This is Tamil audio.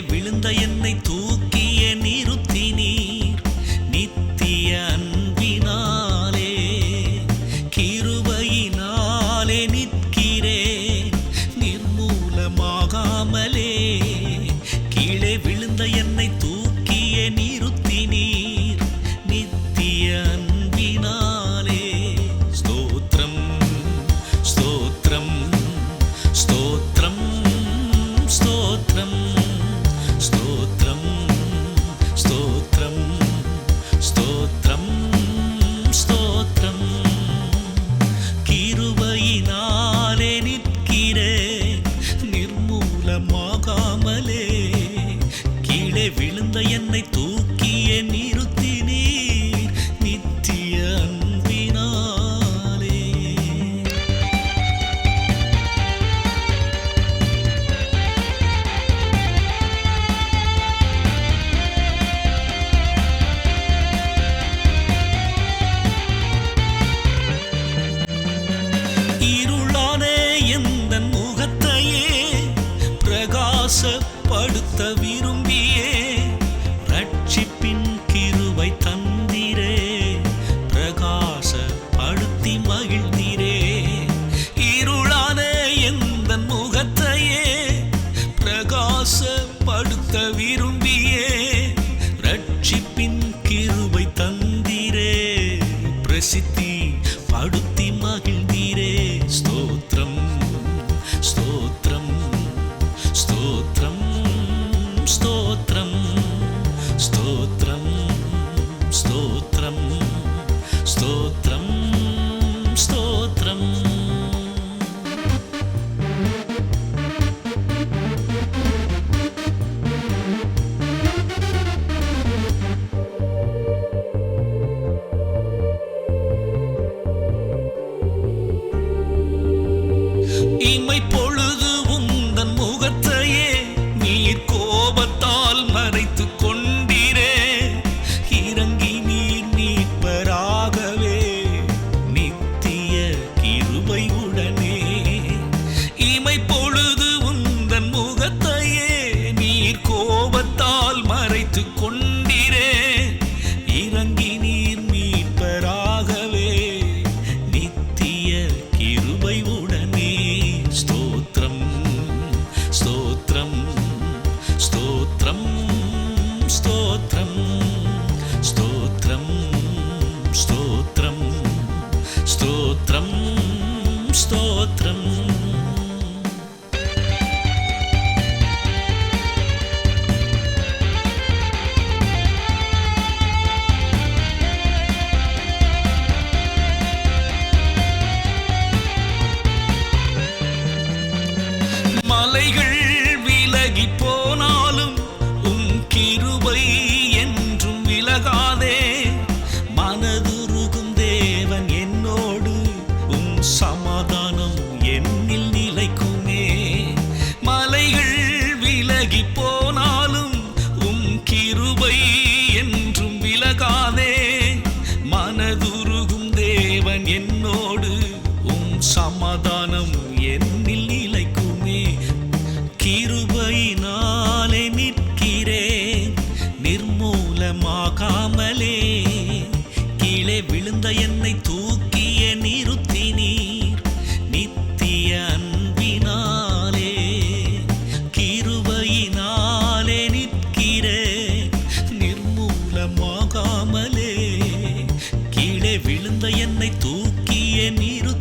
விழுந்த என்னை தூக்கிய விழுந்த என்னை தூக்கிய நிறுத்தினீர் நித்திய அன்பினாலே. இருளானே எந்தன் முகத்தையே பிரகாசப்படுத்த விரும்பி பிரகாசப்படுத்த விரும்பியே ரட்சிப்பின் கிருபை தந்திரே. பிரசித்தி படுத்த இமை பொழுது உந்தன் முகத்தையே நீர் கோபத்தால் மறைத்து கொண்டீரே. இறங்கி நீர் நீட்பராகவே நித்திய கிருபை உடனே. இமை பொழுது உந்தன் முகத்தையே நீர் கோபத்தால் மறைத்து கொண்டீரே. crimson என்னோடு உம் சமாதானம் என்னில் நிலைக்குமே. கிருபையினாலே நிற்கிறேன் நிர்மூலமாகாமலே. கீழே விழுந்த என்னை தூ 見る